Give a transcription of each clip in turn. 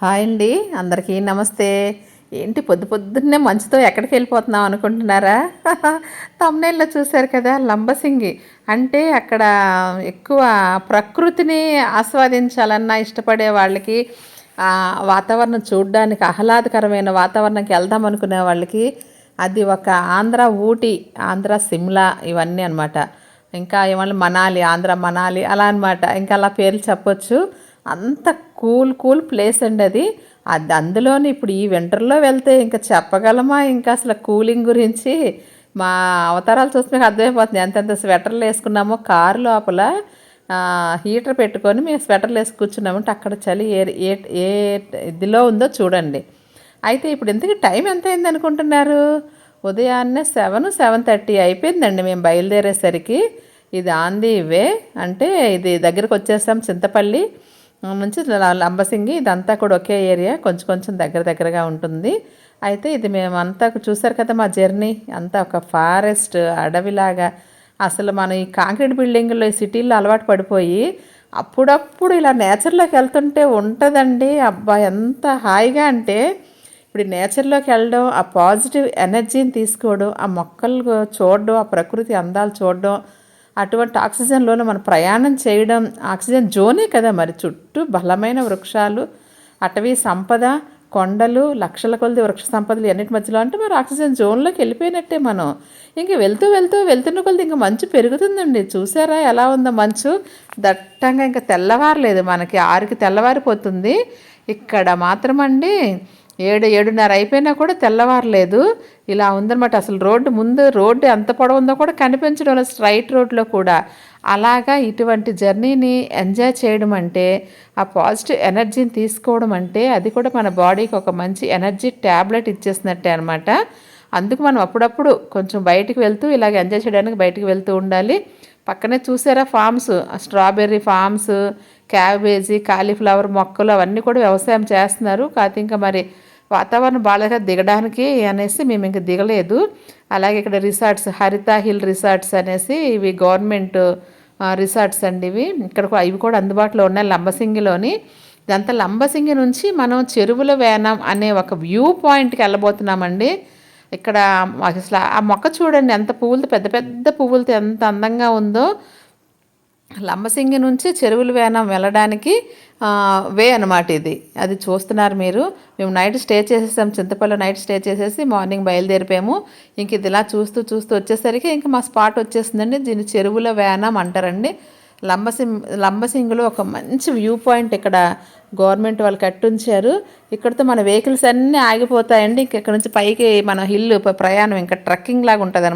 Hi అండి. అందరికీ నమస్తే. ఏంటి పొద్దు పొద్దున్నే మంచుతో ఎక్కడికి వెళ్ళిపోతున్నాం అనుకుంటున్నారా? తమ్నేల్లో చూశారు కదా లంబసింగి. అంటే అక్కడ ఎక్కువ ప్రకృతిని ఆస్వాదించాలన్నా ఇష్టపడే వాళ్ళకి వాతావరణం చూడడానికి ఆహ్లాదకరమైన వాతావరణంకి వెళ్దాం అనుకునే వాళ్ళకి అది ఒక ఆంధ్ర ఊటీ ఆంధ్ర సిమ్లా ఇవన్నీ అనమాట ఇంకా ఏమన్నా మనాలి ఆంధ్ర మనాలి అలా అనమాట ఇంకా అలా పేర్లు చెప్పొచ్చు. అంత కూల్ కూల్ ప్లేస్ అండి అది. అది అందులోని ఇప్పుడు ఈ వింటర్లో వెళ్తే ఇంకా చెప్పగలమా? ఇంకా అసలు కూలింగ్ గురించి మా అవతారాలు చూస్తే మీకు అర్థమైపోతుంది. ఎంతెంత స్వెటర్లు వేసుకున్నామో కారు లోపల. హీటర్ పెట్టుకొని మేము స్వెటర్లు వేసి కూర్చున్నామంటే అక్కడ చలి ఏ ఏ ఏ ఇదిలో ఉందో చూడండి. అయితే ఇప్పుడు ఇంతకీ టైం ఎంత అయింది అనుకుంటున్నారు? ఉదయాన్నే సెవెన్ సెవెన్ థర్టీ అయిపోయిందండి మేము బయలుదేరేసరికి. ఇది ఆంది వే అంటే ఇది దగ్గరకు వచ్చేసాం చింతపల్లి. నుంచి లంబసింగి ఇదంతా కూడా ఒకే ఏరియా కొంచెం కొంచెం దగ్గర దగ్గరగా ఉంటుంది. అయితే ఇది మేము అంతా చూసారు కదా మా జర్నీ అంతా ఒక ఫారెస్ట్ అడవిలాగా. అసలు మనం ఈ కాంక్రీట్ బిల్డింగ్లో ఈ సిటీల్లో అలవాటు పడిపోయి అప్పుడప్పుడు ఇలా నేచర్లోకి వెళ్తుంటే ఉంటుందండి. అబ్బా ఎంత హాయిగా అంటే ఇప్పుడు నేచర్లోకి వెళ్ళడం ఆ పాజిటివ్ ఎనర్జీని తీసుకోవడం ఆ మొక్కలు చూడడం ఆ ప్రకృతి అందాలు చూడడం అటువంటి ఆక్సిజన్లోనే మనం ప్రయాణం చేయడం ఆక్సిజన్ జోనే కదా మరి. చుట్టూ బలమైన వృక్షాలు అటవీ సంపద కొండలు లక్షల కొలది వృక్ష సంపదలు అన్నిటి మధ్యలో అంటే మరి ఆక్సిజన్ జోన్లోకి వెళ్ళిపోయినట్టే మనం. ఇంక వెళ్తూ వెళ్తూ వెళ్తున్న కొలది ఇంకా మంచు పెరుగుతుందండి. చూసారా ఎలా ఉందో మంచు? దట్టంగా ఇంకా తెల్లవారలేదు మనకి. ఆరుకి తెల్లవారిపోతుంది. ఇక్కడ మాత్రం అండి ఏడు ఏడున్నర అయిపోయినా కూడా తెల్లవారలేదు. ఇలా ఉందన్నమాట. అసలు రోడ్డు ముందు రోడ్డు ఎంత పొడవు ఉందో కూడా కనిపించడం లేదు స్ట్రైట్ రోడ్లో కూడా. అలాగా ఇటువంటి జర్నీని ఎంజాయ్ చేయడం అంటే ఆ పాజిటివ్ ఎనర్జీని తీసుకోవడం అంటే అది కూడా మన బాడీకి ఒక మంచి ఎనర్జీ ట్యాబ్లెట్ ఇచ్చేసినట్టే అనమాట అందుకు మనం అప్పుడప్పుడు కొంచెం బయటికి వెళ్తూ ఇలాగ ఎంజాయ్ చేయడానికి బయటికి వెళ్తూ ఉండాలి. పక్కనే చూసారా farms? Strawberry farms cabbage cauliflower మొక్కలు అవన్నీ కూడా వ్యవసాయం చేస్తున్నారు. కాకపోతే ఇంకా మరి వాతావరణం బాగా దిగడానికి అనేసి మేము ఇంకా దిగలేదు. అలాగే ఇక్కడ రిసార్ట్స్ హరిత హిల్ రిసార్ట్స్ అనేసి ఇవి గవర్నమెంట్ రిసార్ట్స్ అండి ఇవి. ఇక్కడ ఇవి కూడా అందుబాటులో ఉన్నాయి లంబసింగిలోని. ఇదంతా లంబసింగి నుంచి మనం చెరువుల వేనం అనే ఒక వ్యూ పాయింట్కి వెళ్ళబోతున్నామండి. ఇక్కడ అసలు ఆ మొక్క చూడండి ఎంత పువ్వులతో పెద్ద పెద్ద పువ్వులతో ఎంత అందంగా ఉందో. లంబసింగి నుంచి చెరువుల వేనం వెళ్ళడానికి వే అనమాట ఇది. అది చూస్తున్నారు మీరు. మేము నైట్ స్టే చేసేసాం చింతపల్లి నైట్ స్టే చేసేసి మార్నింగ్ బయలుదేరిపోయాము. ఇంక ఇది ఇలా చూస్తూ చూస్తూ వచ్చేసరికి ఇంక మా స్పాట్ వచ్చేసిందండి. దీన్ని చెరువుల వేనం అంటారండి. లంబసింగ్ లంబసింగిలో ఒక మంచి వ్యూ పాయింట్ ఇక్కడ గవర్నమెంట్ వాళ్ళు కట్టుంచారు. ఇక్కడితో మన వెహికల్స్ అన్నీ ఆగిపోతాయండి. ఇంక ఇక్కడ నుంచి పైకి మన హిల్ ప్రయాణం ఇంకా ట్రక్కింగ్ లాగా ఉంటుంది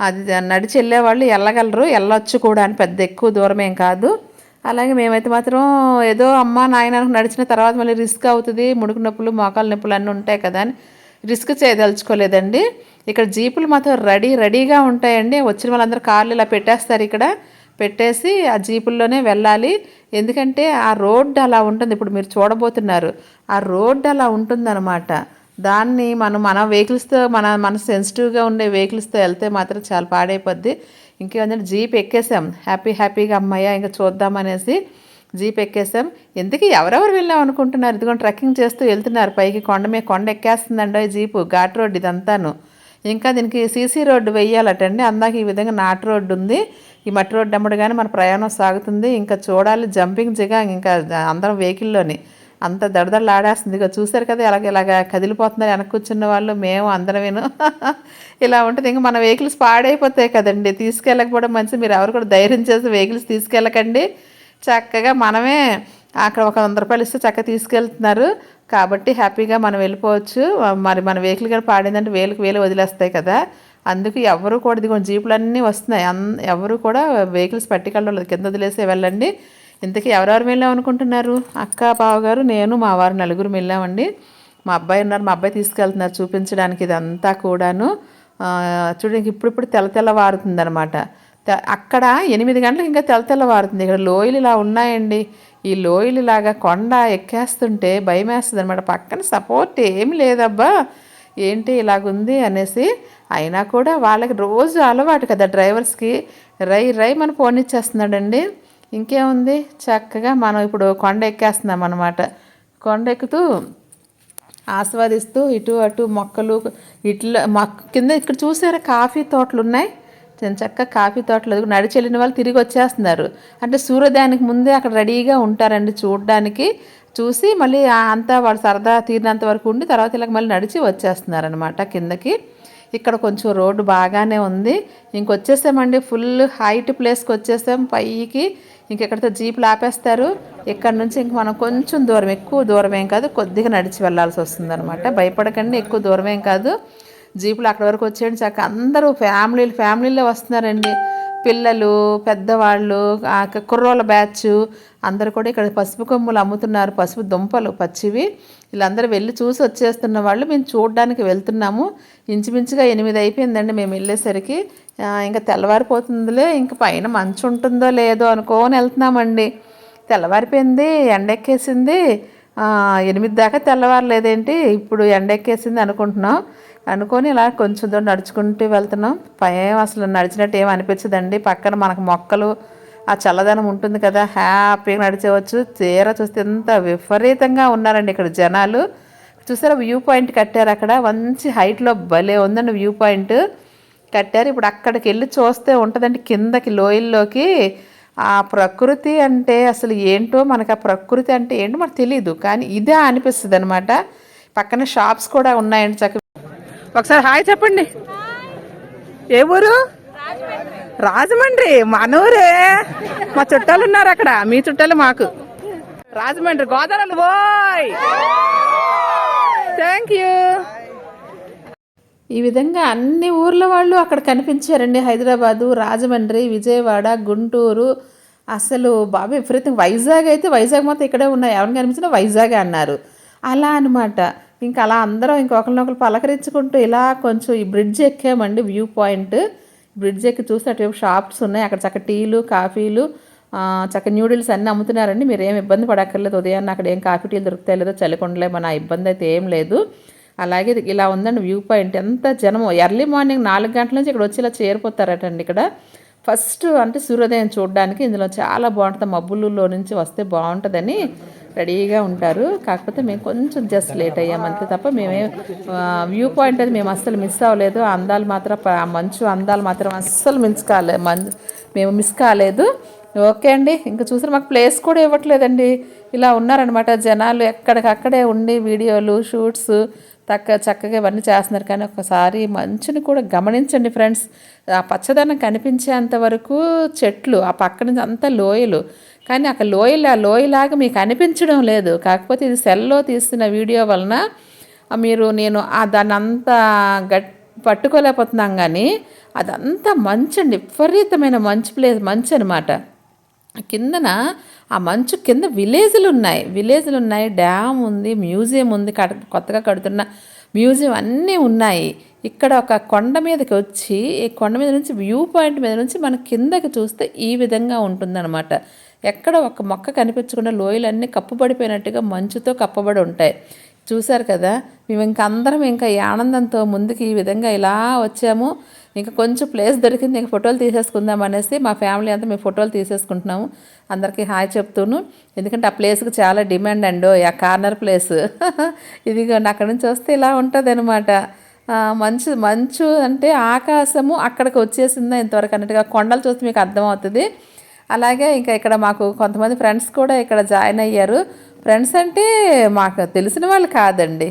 అది నడిచి వెళ్ళేవాళ్ళు వెళ్ళగలరు వెళ్ళొచ్చు కూడా అని పెద్ద ఎక్కువ దూరం ఏం కాదు. అలాగే మేమైతే మాత్రం ఏదో అమ్మ నాయన నడిచిన తర్వాత మళ్ళీ రిస్క్ అవుతుంది ముడుకు నొప్పులు మోకాలు నొప్పులు అన్నీ ఉంటాయి కదా అని రిస్క్ చేయదలుచుకోలేదండి. ఇక్కడ జీపులు మాత్రం రెడీ రెడీగా ఉంటాయండి. వచ్చిన వాళ్ళందరూ కార్లు ఇలా పెట్టేస్తారు ఇక్కడ. పెట్టేసి ఆ జీపుల్లోనే వెళ్ళాలి. ఎందుకంటే ఆ రోడ్డు అలా ఉంటుంది. ఇప్పుడు మీరు చూడబోతున్నారు. ఆ రోడ్డు అలా ఉంటుందన్నమాట. దాన్ని మనం మన వెహికల్స్తో మన మన సెన్సిటివ్గా ఉండే వెహికల్స్తో వెళ్తే మాత్రం చాలా పాడైపోద్ది. ఇంకేమంటే జీప్ ఎక్కేసాం. హ్యాపీ హ్యాపీగా అమ్మయ్య ఇంకా చూద్దామనేసి జీప్ ఎక్కేసాం. ఎందుకు ఎవరెవరు వెళ్ళాం అనుకుంటున్నారు? ఇదిగో ట్రెక్కింగ్ చేస్తూ వెళ్తున్నారు. పైకి కొండ మీద కొండ ఎక్కేస్తుందండి ఈ జీపు ఘాట్ రోడ్ ఇదంతాను. ఇంకా దీనికి సీసీ రోడ్డు వెయ్యాలటండి. అందాక ఈ విధంగా నాటు రోడ్డు ఉంది. ఈ మట్టి రోడ్డు అమ్మడుగానే మన ప్రయాణం సాగుతుంది. ఇంకా చూడాలి. జంపింగ్ జిగా. ఇంకా అందరం వెహికల్లోని అంత దడదడలు ఆడేస్తుంది కదా ఎలాగ ఇలాగ కదిలిపోతున్నారు వెనక్కి కూర్చున్న వాళ్ళు మేము అందరమేను. ఇలా ఉంటుంది. ఇంకా మన వెహికల్స్ పాడైపోతాయి కదండి. తీసుకెళ్ళకపోవడం మంచిది. మీరు ఎవరు కూడా ధైర్యం చేసి వెహికల్స్ తీసుకెళ్ళకండి. చక్కగా మనమే అక్కడ ఒక వంద రూపాయలు ఇస్తే చక్కగా తీసుకెళ్తున్నారు. కాబట్టి హ్యాపీగా మనం వెళ్ళిపోవచ్చు. మరి మన వెహికల్ కూడా పాడిందంటే వేలకు వేలు వదిలేస్తాయి కదా. అందుకు ఎవరు కూడా ఇదిగో జీపులన్నీ వస్తున్నాయి. అన్ ఎవరు కూడా వెహికల్స్ పట్టుకెళ్ళలేదు కింద వదిలేసే వెళ్ళండి. ఇంతకీ ఎవరెవరు వెళ్ళాం అనుకుంటున్నారు? అక్క బావగారు నేను మా వారు నలుగురు వెళ్ళామండి. మా అబ్బాయి ఉన్నారు మా అబ్బాయి తీసుకెళ్తున్నారు చూపించడానికి ఇదంతా కూడాను. చూడడానికి ఇప్పుడిప్పుడు తెల్ల తెల్లవారుతుంది అనమాట అక్కడ ఎనిమిది గంటలకు ఇంకా తెల్ల వారుతుంది. ఇక్కడ లోయలు ఇలా ఉన్నాయండి. ఈ లోయలు ఇలాగా కొండ ఎక్కేస్తుంటే భయం వేస్తుంది అనమాట పక్కన సపోర్ట్ ఏమి లేదబ్బా. ఏంటి ఇలాగుంది అనేసి అయినా కూడా వాళ్ళకి రోజు అలవాటు కదా డ్రైవర్స్కి. రై రై మన ఫోన్ ఇచ్చేస్తున్నాడండి. ఇంకేముంది? చక్కగా మనం ఇప్పుడు కొండ ఎక్కేస్తున్నాం అనమాట కొండ ఎక్కుతూ ఆస్వాదిస్తూ ఇటు అటు మొక్కలు ఇట్లా మొక్క కింద ఇక్కడ చూసారా కాఫీ తోటలు ఉన్నాయి చిన్న చక్క కాఫీ తోటలు నడిచి వెళ్ళిన వాళ్ళు తిరిగి వచ్చేస్తున్నారు. అంటే సూర్యోదయానికి ముందే అక్కడ రెడీగా ఉంటారండి చూడడానికి. చూసి మళ్ళీ అంతా వాళ్ళు సరదా తీరినంత వరకు ఉండి తర్వాత ఇలా మళ్ళీ నడిచి వచ్చేస్తున్నారనమాట కిందకి. ఇక్కడ కొంచెం రోడ్డు బాగానే ఉంది. ఇంకొచ్చేసామండి ఫుల్ హైట్ ప్లేస్కి వచ్చేసాం పైకి. ఇంకెక్కడితో జీపులు ఆపేస్తారు ఇక్కడ నుంచి ఇంక మనం కొంచెం దూరం ఎక్కువ దూరం ఏం కాదు కొద్దిగా నడిచి వెళ్ళాల్సి వస్తుంది అనమాట భయపడకండి ఎక్కువ దూరం ఏం కాదు. జీపులు అక్కడ వరకు వచ్చేయండి. చక్క అందరూ ఫ్యామిలీలు ఫ్యామిలీలో వస్తున్నారండి. పిల్లలు పెద్దవాళ్ళు కుర్రోళ్ళ బ్యాచ్ అందరు కూడా ఇక్కడ పసుపు కొమ్ములు అమ్ముతున్నారు. పసుపు దుంపలు పచ్చివి. వీళ్ళందరూ వెళ్ళి చూసి వచ్చేస్తున్న వాళ్ళు మేము చూడడానికి వెళ్తున్నాము. ఇంచుమించుగా ఎనిమిది అయిపోయిందండి మేము వెళ్ళేసరికి. ఇంకా తెల్లవారిపోతుందిలే ఇంకా పైన మంచు ఉంటుందో లేదో అనుకోని వెళ్తున్నామండి. తెల్లవారిపోయింది ఎండెక్కేసింది. ఎనిమిది దాకా తెల్లవారలేదేంటి ఇప్పుడు ఎండెక్కేసింది అనుకుంటున్నాం. అనుకొని ఇలా కొంచెం దూరం నడుచుకుంటూ వెళ్తున్నాం. భయం అసలు నడిచినట్టు ఏం అనిపించదండి. పక్కన మనకు మొక్కలు ఆ చల్లదనం ఉంటుంది కదా హ్యాపీగా నడిచేవచ్చు. తీరా చూస్తే ఎంత విపరీతంగా ఉన్నారండి ఇక్కడ జనాలు. చూసారా వ్యూ పాయింట్ కట్టారు అక్కడ. మంచి హైట్లో భలే ఉందండి వ్యూ పాయింట్. కట్టారు. ఇప్పుడు అక్కడికి వెళ్ళి చూస్తే ఉంటుందండి కిందకి లోయల్లోకి. ఆ ప్రకృతి అంటే అసలు ఏంటో మనకు ఆ ప్రకృతి అంటే ఏంటో మనకు తెలియదు కానీ ఇదే అనిపిస్తుంది అనమాట పక్కన షాప్స్ కూడా ఉన్నాయండి చక్క ఒకసారి హాయ్ చెప్పండి. ఏ ఊరు? రాజమండ్రి మన ఊరే మా చుట్టాలు ఉన్నారు అక్కడ మీ చుట్టాలు మాకు. Rajahmundry Godavari boy thank you ఈ విధంగా అన్ని ఊర్ల వాళ్ళు అక్కడ కనిపించారండి. హైదరాబాదు రాజమండ్రి విజయవాడ గుంటూరు. అసలు బాబు విపరీతంగా వైజాగ్ అయితే వైజాగ్ మొత్తం ఇక్కడే ఉన్నాయి. ఎవరిని కనిపించినా వైజాగ్ అన్నారు. అలా అనమాట ఇంకా అలా అందరం ఇంకొకరినొకరు పలకరించుకుంటూ ఇలా కొంచెం ఈ బ్రిడ్జ్ ఎక్కామండి వ్యూ పాయింట్. బ్రిడ్జ్ ఎక్కి చూస్తే అటువైపు షాప్స్ ఉన్నాయి. అక్కడ చక్క టీలు కాఫీలు చక్క న్యూడిల్స్ అన్నీ అమ్ముతున్నారండి. మీరు ఏం ఇబ్బంది పడక్కర్లేదు. ఉదయాన్నే అక్కడ ఏం కాఫీ టీలు దొరుకుతాయి లేదో చలికొండలే మన ఇబ్బంది అయితే ఏం లేదు. అలాగే ఇలా ఉందండి వ్యూ పాయింట్. ఎంత జనము ఎర్లీ మార్నింగ్ నాలుగు గంటల నుంచి ఇక్కడ వచ్చి ఇలా చేరిపోతారటండి ఇక్కడ. ఫస్ట్ అంటే సూర్యోదయం చూడడానికి ఇందులో చాలా బాగుంటుంది. మబ్బులలో నుంచి వస్తే బాగుంటుందని రెడీగా ఉంటారు. కాకపోతే మేము కొంచెం జస్ట్ లేట్ అయ్యాం అంతే తప్ప మేమే వ్యూ పాయింట్ అది మేము అస్సలు మిస్ అవ్వలేదు. అందాలు మాత్రం ఆ మంచు అందాలు మాత్రం అస్సలు మిస్ కాలే మేము మిస్ కాలేదు. ఓకే అండి ఇంకా చూసారు మాకు ప్లేస్ కూడా ఇవ్వట్లేదండి. ఇలా ఉన్నారనమాట జనాలు ఎక్కడికక్కడే ఉండి వీడియోలు షూట్స్ తక్క చక్కగా ఇవన్నీ చేస్తున్నారు. కానీ ఒకసారి మంచుని కూడా గమనించండి ఫ్రెండ్స్ ఆ పచ్చదనం కనిపించేంత వరకు చెట్లు ఆ పక్క నుంచి అంతా లోయలు. కానీ అక్కడ లోయలా లోయలాగా మీకు అనిపించడం లేదు. కాకపోతే ఇది సెల్లో తీస్తున్న వీడియో వలన మీరు నేను ఆ దాన్ని అంతా గట్ పట్టుకోలేకపోతున్నాం కానీ అదంతా మంచు అండి. విపరీతమైన మంచు ప్లేస్ మంచు అనమాట కిందన ఆ మంచు కింద విలేజ్లు ఉన్నాయి. విలేజ్లు ఉన్నాయి డ్యామ్ ఉంది మ్యూజియం ఉంది కడ కొత్తగా కడుతున్న మ్యూజియం అన్నీ ఉన్నాయి. ఇక్కడ ఒక కొండ మీదకి వచ్చి ఈ కొండ మీద నుంచి వ్యూ పాయింట్ మీద నుంచి మన కిందకి చూస్తే ఈ విధంగా ఉంటుందన్నమాట. ఎక్కడ ఒక మొక్క కనిపించకుండా లోయలన్నీ కప్పుబడిపోయినట్టుగా మంచుతో కప్పబడి ఉంటాయి. చూశారు కదా? మేము ఇంక అందరం ఇంకా ఈ ఆనందంతో ముందుకు ఈ విధంగా ఇలా వచ్చాము. ఇంకా కొంచెం ప్లేస్ దొరికింది ఇంకా ఫోటోలు తీసేసుకుందాం అనేసి మా ఫ్యామిలీ అంతా మేము ఫోటోలు తీసేసుకుంటున్నాము. అందరికీ హాయ్ చెప్తూను. ఎందుకంటే ఆ ప్లేస్కి చాలా డిమాండ్ అండో ఆ కార్నర్ ప్లేస్. ఇదిగోండి అక్కడి నుంచి వస్తే ఇలా ఉంటుంది అనమాట మంచు మంచు అంటే ఆకాశము అక్కడికి వచ్చేసిందా ఇంతవరకు అన్నట్టుగా కొండలు చూస్తే మీకు అర్థమవుతుంది. అలాగే ఇంకా ఇక్కడ మాకు కొంతమంది ఫ్రెండ్స్ కూడా ఇక్కడ జాయిన్ అయ్యారు. ఫ్రెండ్స్ అంటే మాకు తెలిసిన వాళ్ళు కాదండి.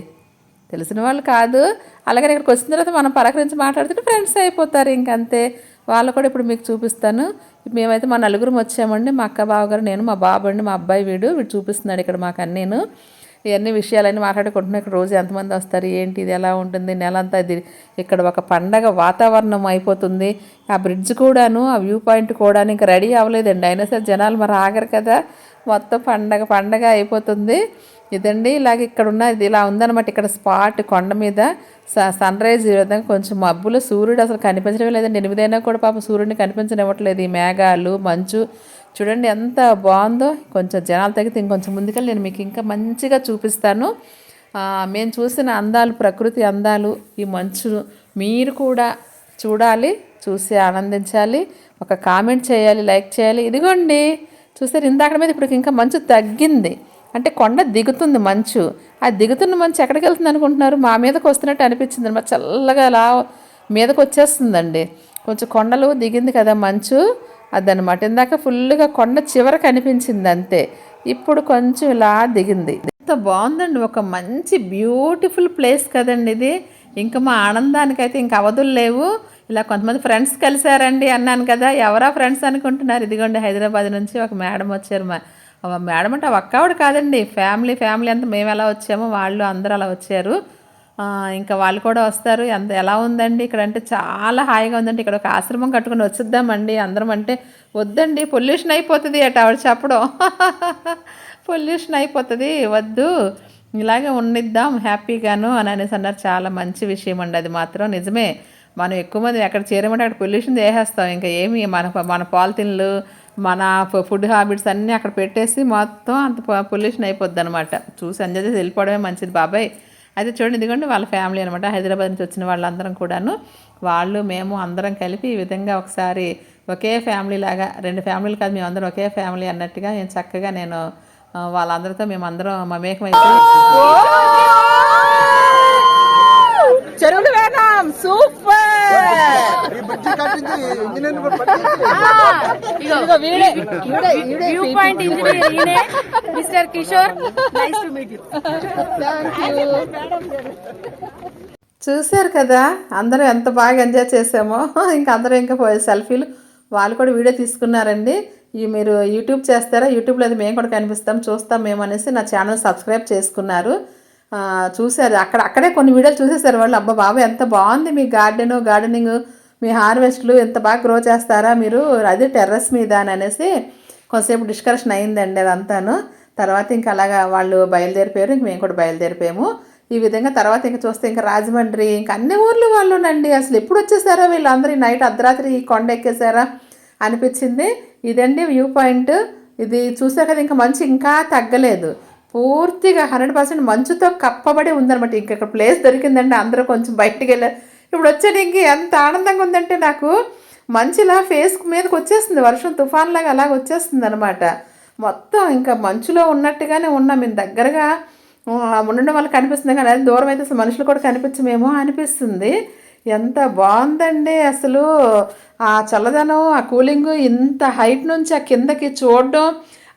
తెలిసిన వాళ్ళు కాదు. అలాగే ఇక్కడికి వచ్చిన తర్వాత మనం పలకరించి మాట్లాడుతుంటే ఫ్రెండ్స్ అయిపోతారు ఇంకంతే వాళ్ళు కూడా ఇప్పుడు మీకు చూపిస్తాను. మేమైతే మా నలుగురం వచ్చామండి. మా అక్క బావగారు నేను మా బాబు అండి మా అబ్బాయి వీడు. వీడు చూపిస్తున్నాడు ఇక్కడ మాకు అన్నీను. ఇవన్నీ విషయాలన్నీ మాట్లాడుకుంటున్నాం. ఇక్కడ రోజు ఎంతమంది వస్తారు? ఏంటి ఇది? ఎలా ఉంటుంది? నెల అంతా ఇది ఇక్కడ ఒక పండగ వాతావరణం అయిపోతుంది. ఆ బ్రిడ్జ్ కూడాను ఆ వ్యూ పాయింట్ కూడా ఇంకా రెడీ అవ్వలేదండి. అయినా సరే జనాలు మరి ఆగరు కదా. మొత్తం పండగ పండగ అయిపోతుంది. ఇదండి ఇలాగ ఇక్కడ ఉన్న ఇది ఇలా ఉందన్నమాట. ఇక్కడ స్పాట్ కొండ మీద స- సన్ రైజ్ ఈ విధంగా కొంచెం మబ్బులు. సూర్యుడు అసలు కనిపించడం లేదండి. ఎనిమిదైనా కూడా పాపం సూర్యుడిని కనిపించనివ్వట్లేదు. ఈ మేఘాలు మంచు చూడండి ఎంత బాగుందో. కొంచెం జనాలు తగ్గితే ఇంకొంచెం ముందుకెళ్ళి నేను మీకు ఇంకా మంచిగా చూపిస్తాను. మేము చూసిన అందాలు ప్రకృతి అందాలు ఈ మంచు మీరు కూడా చూడాలి చూసి ఆనందించాలి. ఒక కామెంట్ చేయాలి లైక్ చేయాలి. ఇదిగోండి చూసారు ఇందాక మీద ఇప్పుడు ఇంకా మంచు తగ్గింది. అంటే కొండ దిగుతుంది మంచు. ఆ దిగుతున్న మంచు ఎక్కడికి వెళ్తుంది అనుకుంటున్నారు? మా మీదకి వస్తున్నట్టు అనిపించింది అనమాట చల్లగా అలా మీదకి వచ్చేస్తుందండి. కొంచెం కొండలు దిగింది కదా మంచు. అదనమాట ఇందాక ఫుల్గా కొండ చివర కనిపించింది అంతే ఇప్పుడు కొంచెం ఇలా దిగింది. ఎంత బాగుందండి. ఒక మంచి బ్యూటిఫుల్ ప్లేస్ కదండి ఇది. ఇంకా మా ఆనందానికైతే ఇంకా అవధులు లేవు. ఇలా కొంతమంది ఫ్రెండ్స్ కలిశారండి అన్నాను కదా. ఎవరా ఫ్రెండ్స్ అనుకుంటున్నారు? ఇదిగోండి హైదరాబాద్ నుంచి ఒక మేడం వచ్చారు మా మేడం అంటే ఆ కాదండి. ఫ్యామిలీ ఫ్యామిలీ అంతా మేము ఎలా వచ్చామో వాళ్ళు అందరూ అలా వచ్చారు. ఇంకా వాళ్ళు కూడా వస్తారు. ఎంత ఎలా ఉందండి? ఇక్కడ అంటే చాలా హాయిగా ఉందండి. ఇక్కడ ఒక ఆశ్రమం కట్టుకుని వచ్చేద్దామండి. అందరం అంటే వద్దండి పొల్యూషన్ అయిపోతుంది అట ఆవిడ చెప్పడం. పొల్యూషన్ అయిపోతుంది వద్దు ఇలాగే ఉండిద్దాం హ్యాపీగాను అని అనేసి అన్నారు. చాలా మంచి విషయం అండి అది మాత్రం. నిజమే మనం ఎక్కువ మంది ఎక్కడ చేరమంటే అక్కడ పొల్యూషన్ చేసేస్తాం. ఇంకా ఏమి మన మన పాలిథిన్లు మన ఫుడ్ హ్యాబిట్స్ అన్నీ అక్కడ పెట్టేసి మొత్తం అంత పొల్యూషన్ అయిపోద్ది అనమాట చూసి ఎంజాయ్ చేసి వెళ్ళిపోవడమే మంచిది బాబాయ్. అయితే చూడండి ఇదిగోండి వాళ్ళ ఫ్యామిలీ అనమాట హైదరాబాద్ నుంచి వచ్చిన వాళ్ళందరం కూడాను వాళ్ళు మేము అందరం కలిపి ఈ విధంగా ఒకసారి ఒకే ఫ్యామిలీ లాగా రెండు ఫ్యామిలీలు కాదు మేము అందరం ఒకే ఫ్యామిలీ అన్నట్టుగా నేను చక్కగా నేను వాళ్ళందరితో మేము అందరం చెరువులు సూపర్! వ్యూ పాయింట్ ఇంజనీర్ ఈయనే. Mister Kishore nice to meet you చూశారు కదా అందరూ ఎంత బాగా ఎంజాయ్ చేసామో ఇంకా అందరూ ఇంకా పోయి సెల్ఫీలు. వాళ్ళు కూడా వీడియో తీసుకున్నారండి. ఈ మీరు యూట్యూబ్ చేస్తారా? యూట్యూబ్లో అది మేము కూడా కనిపిస్తాం. చూస్తాం మేము అనేసి నా ఛానల్ సబ్స్క్రైబ్ చేసుకున్నారు. చూశారు. అక్కడ అక్కడే కొన్ని వీడియోలు చూసేసారు వాళ్ళు. అబ్బా బాబు ఎంత బాగుంది మీ గార్డెన్ గార్డెనింగ్ మీ హార్వెస్ట్లు ఎంత బాగా గ్రో చేస్తారా మీరు? అది టెర్రస్ మీద అని అనేసి కొంతసేపు డిస్కషన్ అయిందండి అదంతాను. తర్వాత ఇంకా అలాగా వాళ్ళు బయలుదేరిపోయారు. ఇంక మేము కూడా బయలుదేరిపోయాము. ఈ విధంగా తర్వాత ఇంకా చూస్తే ఇంకా రాజమండ్రి ఇంకా అన్ని ఊర్లు వాళ్ళునండి. అసలు ఎప్పుడు వచ్చేసారా వీళ్ళందరూ నైట్ అర్ధరాత్రి ఈ కొండ ఎక్కేసారా అనిపించింది. ఇదండి వ్యూ పాయింట్. ఇది చూసా కదా ఇంకా మంచు ఇంకా తగ్గలేదు. పూర్తిగా హండ్రెడ్ పర్సెంట్ మంచుతో కప్పబడి ఉందన్నమాట. ఇంకొక ఇక్కడ ప్లేస్ దొరికిందండి. అందరూ కొంచెం బయటికి వెళ్ళారు ఇప్పుడు వచ్చేది ఇంక ఎంత ఆనందంగా ఉందంటే నాకు మంచిలా ఫేస్ మీదకి వచ్చేస్తుంది వర్షం తుఫాన్లాగా అలాగ వచ్చేస్తుంది అనమాట మొత్తం ఇంకా మంచులో ఉన్నట్టుగానే ఉన్నాం. మేము దగ్గరగా ఉండడం వల్ల కనిపిస్తుంది కానీ అది దూరం అయితే అసలు మనుషులు కూడా కనిపించమేమో అనిపిస్తుంది. ఎంత బాగుందండి అసలు. ఆ చల్లదనం ఆ కూలింగ్ ఇంత హైట్ నుంచి ఆ కిందకి చూడడం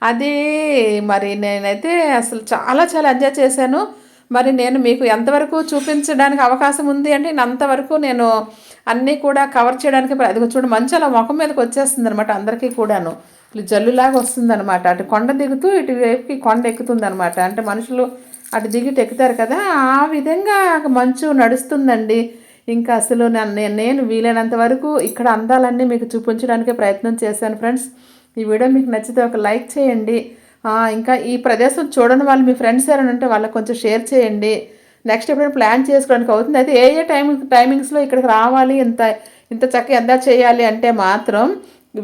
అది మరి నేనైతే అసలు చాలా చాలా ఎంజాయ్ చేశాను. మరి నేను మీకు ఎంతవరకు చూపించడానికి అవకాశం ఉంది అంటే నేను అంతవరకు నేను అన్నీ కూడా కవర్ చేయడానికి అది చూడండి మంచి అలా ముఖం మీదకి వచ్చేస్తుంది అనమాట అందరికీ కూడాను. జల్లులాగా వస్తుంది అనమాట అటు కొండ దిగుతూ ఇటువైపుకి కొండ ఎక్కుతుంది అనమాట అంటే మనుషులు అటు దిగి ఎక్కుతారు కదా ఆ విధంగా మంచు నడుస్తుందండి. ఇంకా అసలు నన్ను నేను వీలైనంత వరకు ఇక్కడ అందాలన్నీ మీకు చూపించడానికే ప్రయత్నం చేశాను ఫ్రెండ్స్. ఈ వీడియో మీకు నచ్చితే ఒక లైక్ చేయండి. ఇంకా ఈ ప్రదేశం చూడని వాళ్ళు మీ ఫ్రెండ్స్ ఎవరైనా ఉంటే వాళ్ళకి కొంచెం షేర్ చేయండి. నెక్స్ట్ ఎప్పుడైనా ప్లాన్ చేసుకోవడానికి అవుతుంది. అయితే ఏ ఏ టైమింగ్ టైమింగ్స్లో ఇక్కడికి రావాలి ఇంత ఇంత చక్కగా ఎంత చేయాలి అంటే మాత్రం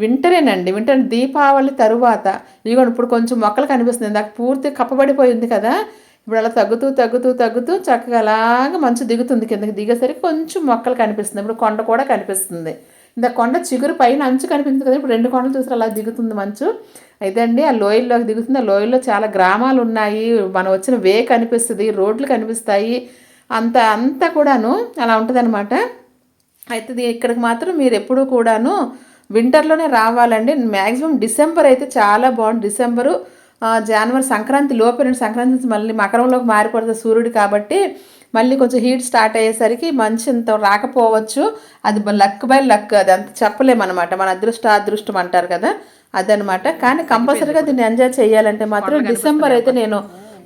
వింటరేనండి వింటర్ దీపావళి తరువాత. ఇదిగోండి ఇప్పుడు కొంచెం మొక్కలు కనిపిస్తుంది ఇందాక పూర్తి కప్పబడిపోయింది కదా. ఇప్పుడు అలా తగ్గుతూ తగ్గుతూ తగ్గుతూ చక్కగా అలాగా మంచు దిగుతుంది. కిందకి దిగేసరికి కొంచెం మొక్కలు కనిపిస్తుంది ఇప్పుడు కొండ కూడా కనిపిస్తుంది. ఇంత కొండ చిగురు పైన అంచు కనిపించింది కదా ఇప్పుడు రెండు కొండలు చూసారు అలా దిగుతుంది మంచు. అయితే అండి ఆ లోయల్లోకి దిగుతుంది. ఆ లోయల్లో చాలా గ్రామాలు ఉన్నాయి. మనం వచ్చిన వే కనిపిస్తుంది రోడ్లు కనిపిస్తాయి. అంత అంతా కూడాను అలా ఉంటుందన్నమాట. అయితే ఇక్కడికి మాత్రం మీరు ఎప్పుడూ కూడాను వింటర్లోనే రావాలండి. మ్యాక్సిమం డిసెంబర్ అయితే చాలా బాగుంది. డిసెంబరు జనవరి సంక్రాంతి లోపే నుండి సంక్రాంతి నుంచి మళ్ళీ మకరంలోకి మారిపోతుంది సూర్యుడు కాబట్టి మళ్ళీ కొంచెం హీట్ స్టార్ట్ అయ్యేసరికి మంచి ఇంత రాకపోవచ్చు. అది లక్ బై లక్ అది అంత చెప్పలేమన్నమాట మన అదృష్ట అదృష్టం అంటారు కదా అదనమాట కానీ కంపల్సరీగా దీన్ని ఎంజాయ్ చేయాలంటే మాత్రం డిసెంబర్ అయితే నేను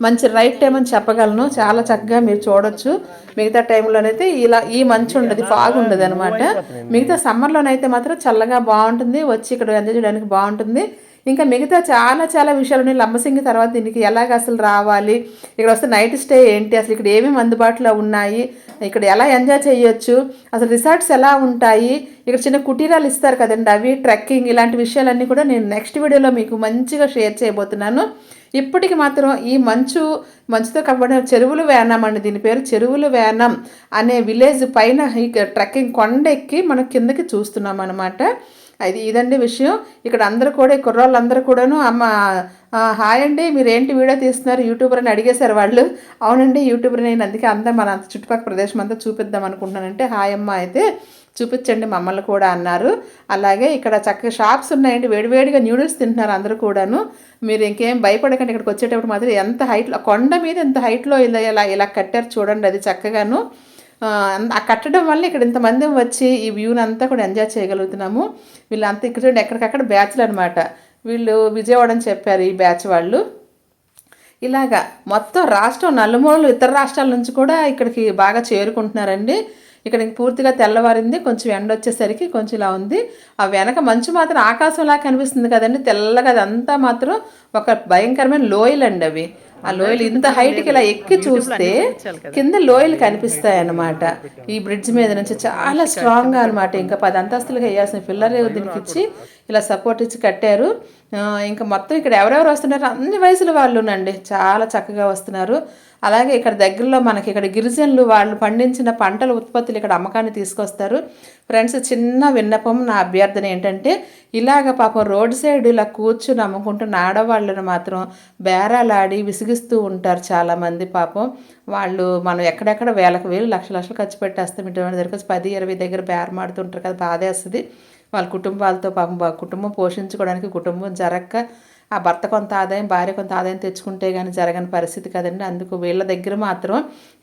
మంచి రైట్ టైం అని చెప్పగలను. చాలా చక్కగా మీరు చూడొచ్చు. మిగతా టైంలోనైతే ఇలా ఈ మంచు ఉండదు ఫాగ్ ఉండదు అనమాట మిగతా సమ్మర్లోనైతే మాత్రం చల్లగా బాగుంటుంది. వచ్చి ఇక్కడ ఎంజాయ్ చేయడానికి బాగుంటుంది. ఇంకా మిగతా చాలా చాలా విషయాలు ఉన్నాయి. లంబసింగి తర్వాత దీనికి ఎలాగ అసలు రావాలి? ఇక్కడ వస్తే నైట్ స్టే ఏంటి? అసలు ఇక్కడ ఏమేమి అందుబాటులో ఉన్నాయి? ఇక్కడ ఎలా ఎంజాయ్ చేయొచ్చు? అసలు రిసార్ట్స్ ఎలా ఉంటాయి? ఇక్కడ చిన్న కుటీరాలు ఇస్తారు కదండి అవి ట్రెక్కింగ్ ఇలాంటి విషయాలన్నీ కూడా నేను నెక్స్ట్ వీడియోలో మీకు మంచిగా షేర్ చేయబోతున్నాను. ఇప్పటికి మాత్రం ఈ మంచు మంచుతో కప్పబడిన చెరువులు వేనం అండి. దీని పేరు చెరువులు వేనం అనే విలేజ్ పైన ఈ ట్రెక్కింగ్ కొండ ఎక్కి మనం కిందకి చూస్తున్నాం అనమాట అది ఇదండి విషయం. ఇక్కడ అందరూ కూడా ఈ కుర్రోళ్ళందరూ కూడాను అమ్మ హాయ్ అండి మీరు ఏంటి వీడియో తీస్తున్నారు? యూట్యూబర్ అని అడిగేశారు వాళ్ళు. అవునండి యూట్యూబర్ నేను అందుకే అంతా మన చుట్టుపక్కల ప్రదేశం అంతా చూపిద్దాం అనుకుంటున్నానంటే హాయ్ అమ్మ అయితే చూపించండి మమ్మల్ని కూడా అన్నారు. అలాగే ఇక్కడ చక్కగా షాప్స్ ఉన్నాయండి వేడివేడిగా న్యూడిల్స్ తింటున్నారు అందరూ కూడాను. మీరు ఇంకేం భయపడకండి ఇక్కడికి వచ్చేటప్పుడు మాత్రం ఎంత హైట్లో కొండ మీద ఎంత హైట్లో ఇలా ఇలా కట్టారు చూడండి అది చక్కగాను. ఆ, కట్టడం వల్ల ఇక్కడ ఇంతమంది వచ్చి ఈ వ్యూని అంతా కూడా ఎంజాయ్ చేయగలుగుతున్నాము. వీళ్ళంతా ఇక్కడ చూడండి ఎక్కడికక్కడ బ్యాచ్లు అనమాట వీళ్ళు విజయవాడ అని చెప్పారు ఈ బ్యాచ్ వాళ్ళు. ఇలాగా మొత్తం రాష్ట్రం నలుమూలలు ఇతర రాష్ట్రాల నుంచి కూడా ఇక్కడికి బాగా చేరుకుంటున్నారండి. ఇక్కడ పూర్తిగా తెల్లవారింది కొంచెం ఎండ వచ్చేసరికి కొంచెం ఇలా ఉంది. ఆ వెనక మంచు మాత్రం ఆకాశంలా కనిపిస్తుంది కదండి. తెల్లగా అదంతా మాత్రం ఒక భయంకరమైన లోయలండి అవి. ఆ లోయలు ఇంత హైట్కి ఇలా ఎక్కి చూస్తే కింద. లోయలు కనిపిస్తాయి అన్నమాట ఈ బ్రిడ్జ్ మీద నుంచి చాలా స్ట్రాంగ్గా అనమాట ఇంకా పది అంతస్తులుగా వేయాల్సిన పిల్లర్ దీనికి ఇచ్చి ఇలా సపోర్ట్ ఇచ్చి కట్టారు. ఇంకా మొత్తం ఇక్కడ ఎవరెవరు వస్తున్నారు? అన్ని వయసుల వాళ్ళునండి చాలా చక్కగా వస్తున్నారు. అలాగే ఇక్కడ దగ్గరలో మనకి ఇక్కడ గిరిజనులు వాళ్ళు పండించిన పంటల ఉత్పత్తులు ఇక్కడ అమ్మకాన్ని తీసుకొస్తారు. ఫ్రెండ్స్ చిన్న విన్నపం నా అభ్యర్థన ఏంటంటే ఇలాగ పాపం రోడ్ సైడ్ ఇలా కూర్చుని అమ్ముకుంటున్న ఆడవాళ్ళను మాత్రం బేరాలాడి విసిగిస్తూ ఉంటారు చాలామంది పాపం. వాళ్ళు మనం ఎక్కడెక్కడ వేలకు వేలు లక్ష లక్షలు ఖర్చు పెట్టేస్తాం ఇటువంటి దగ్గర పది ఇరవై దగ్గర బేరమాడుతుంటారు కదా బాధేస్తుంది. వాళ్ళ కుటుంబాలతో పాపం కుటుంబం పోషించుకోవడానికి కుటుంబం జరక్క ఆ భర్త కొంత ఆదాయం భార్య కొంత ఆదాయం తెచ్చుకుంటే కానీ జరగని పరిస్థితి కదండి. అందుకు వీళ్ళ దగ్గర మాత్రం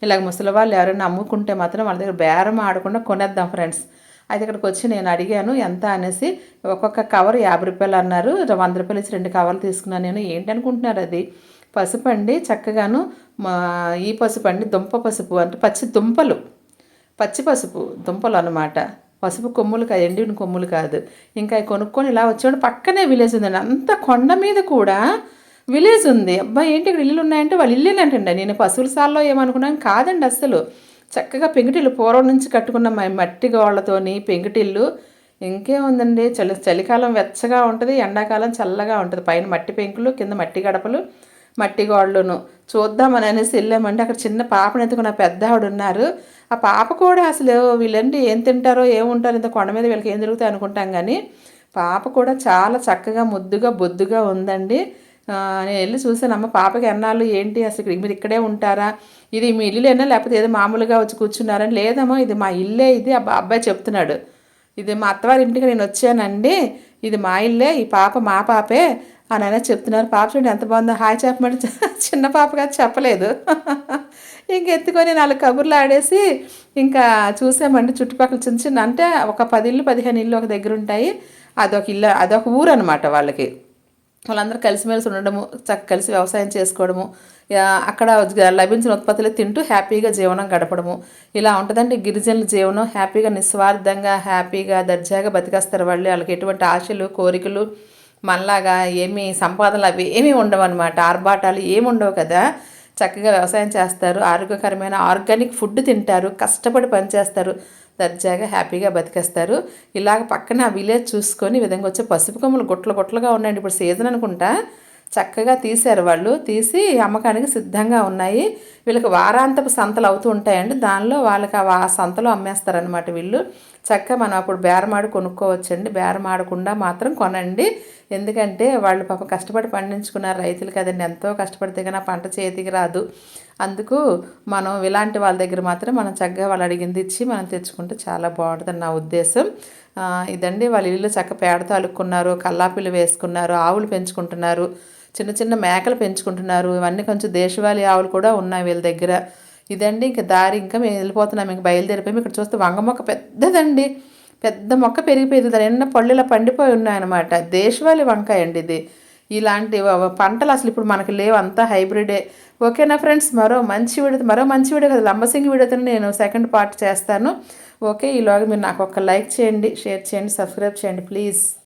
ఇలాగ ముసలి వాళ్ళు ఎవరైనా అమ్ముకుంటే మాత్రం వాళ్ళ దగ్గర బేరం ఆడకుండా కొనేద్దాం ఫ్రెండ్స్. అయితే ఇక్కడికి వచ్చి నేను అడిగాను ఎంత? అనేసి ఒక్కొక్క కవర్ యాభై రూపాయలు అన్నారు. వంద రూపాయలు ఇచ్చి రెండు కవర్లు తీసుకున్నాను నేను. ఏంటి అనుకుంటున్నారు అది? పసుపు అండి చక్కగాను మా ఈ పసుపు అండి దుంప పసుపు అంటే పచ్చి దుంపలు. పచ్చి పసుపు దుంపలు అన్నమాట. పసుపు కొమ్ములు కాదు ఎండిన కొమ్ములు కాదు. ఇంకా కొనుక్కొని ఇలా వచ్చేవాడు పక్కనే విలేజ్ ఉందండి. అంత కొండ మీద కూడా విలేజ్ ఉంది. అబ్బాయి ఏంటి ఇక్కడ ఇల్లులు ఉన్నాయంటే వాళ్ళ ఇల్లేనంటండి నేను పశువుల సాల్లో ఏమనుకున్నాను? కాదండి అస్సలు. చక్కగా పెంకుటిల్లు పూర్వం నుంచి కట్టుకున్న మట్టి గోళ్ళతోని పెంకుటిల్లు ఇంకేముందండి చలి చలికాలం వెచ్చగా ఉంటుంది ఎండాకాలం చల్లగా ఉంటుంది. పైన మట్టి పెంకులు కింద మట్టి గడపలు. మట్టి గోడలును. చూద్దామని అనేసి వెళ్ళామంటే అక్కడ చిన్న పాపను ఎత్తుకున్న పెద్ద ఆవిడ ఉన్నారు ఆ పాప కూడా అసలు వీళ్ళండి ఏం తింటారో ఏముంటారో ఇంత కొండ మీద వీళ్ళకి ఏం జరుగుతాయి అనుకుంటాం కానీ పాప కూడా చాలా చక్కగా ముద్దుగా బొద్దుగా ఉందండి. నేను వెళ్ళి చూసాను అమ్మ పాపకి ఎన్నాళ్ళు ఏంటి అసలు ఇక్కడ మీరు ఇక్కడే ఉంటారా? ఇది మీ ఇల్లులేనా? లేకపోతే ఏదో మామూలుగా వచ్చి కూర్చున్నారని లేదమ్మా ఇది మా ఇల్లే ఇది అబ్బా అబ్బాయి చెప్తున్నాడు. ఇది మా అత్తవారి ఇంటికి నేను వచ్చానండి. ఇది మా ఇల్లే ఈ పాప మా పాపే. అని అయినా చెప్తున్నారు పాప చూడండి ఎంత బాగుందో. హాయ్ చెప్పమంటే చిన్న పాపగా చెప్పలేదు. ఇంక ఎత్తుకొని నాలుగు కబుర్లు ఆడేసి ఇంకా చూసామండి చుట్టుపక్కల చిన్న చిన్న అంటే ఒక పది ఇల్లు పదిహేను ఇల్లు ఒక దగ్గర ఉంటాయి. అదొక ఇల్లు అదొక ఊరు అనమాట వాళ్ళకి. వాళ్ళందరూ కలిసిమెలిసి ఉండడము చక్క కలిసి వ్యవసాయం చేసుకోవడము అక్కడ లభించిన ఉత్పత్తులు తింటూ హ్యాపీగా జీవనం గడపడము. ఇలా ఉంటుందంటే గిరిజనుల జీవనం. హ్యాపీగా నిస్వార్థంగా హ్యాపీగా దర్జాగా బతికేస్తారు వాళ్ళు. వాళ్ళకి ఎటువంటి ఆశలు కోరికలు మనలాగా ఏమీ సంపాదనలు అవి ఏమీ ఉండవు అనమాట ఆర్భాటాలు ఏమి ఉండవు కదా. చక్కగా వ్యవసాయం చేస్తారు. ఆరోగ్యకరమైన ఆర్గానిక్ ఫుడ్ తింటారు. కష్టపడి పనిచేస్తారు దర్జాగా హ్యాపీగా బతికేస్తారు. ఇలాగ పక్కన విలేజ్ చూసుకొని విధంగా వచ్చే పసుపు కొమ్మలు గుట్ల గుట్టలుగా ఉన్నాయండి. ఇప్పుడు సీజన్ అనుకుంటా. చక్కగా తీశారు వాళ్ళు. తీసి అమ్మకానికి సిద్ధంగా ఉన్నాయి. వీళ్ళకి వారాంతపు సంతలు అవుతూ ఉంటాయండి. దానిలో వాళ్ళకి ఆ సంతలో అమ్మేస్తారనమాట వీళ్ళు. చక్కగా మనం అప్పుడు బేరమాడు కొనుక్కోవచ్చండి. బేరమాడకుండా మాత్రం కొనండి. ఎందుకంటే వాళ్ళు పాప కష్టపడి పండించుకున్నారు రైతులు కదండి ఎంతో కష్టపడితే కానీ పంట చేతికి రాదు. అందుకు మనం ఇలాంటి వాళ్ళ దగ్గర మాత్రం మనం చక్కగా వాళ్ళు అడిగింది ఇచ్చి మనం తెచ్చుకుంటే చాలా బాగుంటుంది నా ఉద్దేశం. ఇదండి వాళ్ళ ఇల్లు చక్క పేడతో అలుక్కున్నారు కల్లాపిల్లు వేసుకున్నారు ఆవులు పెంచుకుంటున్నారు చిన్న చిన్న మేకలు పెంచుకుంటున్నారు ఇవన్నీ కొంచెం దేశవాళీ ఆవులు కూడా ఉన్నాయి వీళ్ళ దగ్గర. ఇదండి ఇంకా దారి ఇంకా మేము వెళ్ళిపోతున్నాం ఇంకా బయలుదేరిపోయి. ఇక్కడ చూస్తే వంగ మొక్క పెద్దదండి. పెద్ద మొక్క పెరిగిపోయింది. దాని ఎన్న పళ్ళు ఇలా పండిపోయి ఉన్నాయన్నమాట. దేశవాళీ వంకాయ అండి ఇది. ఇలాంటి పంటలు అసలు ఇప్పుడు మనకి లేవు అంతా హైబ్రిడే. ఓకేనా ఫ్రెండ్స్ మరో మంచి వీడియో మరో మంచి వీడియో కదా లంబసింగి వీడియోతో నేను సెకండ్ పార్ట్ చేస్తాను. ఓకే ఈలోగా మీరు నాకు ఒక లైక్ చేయండి షేర్ చేయండి సబ్స్క్రైబ్ చేయండి ప్లీజ్.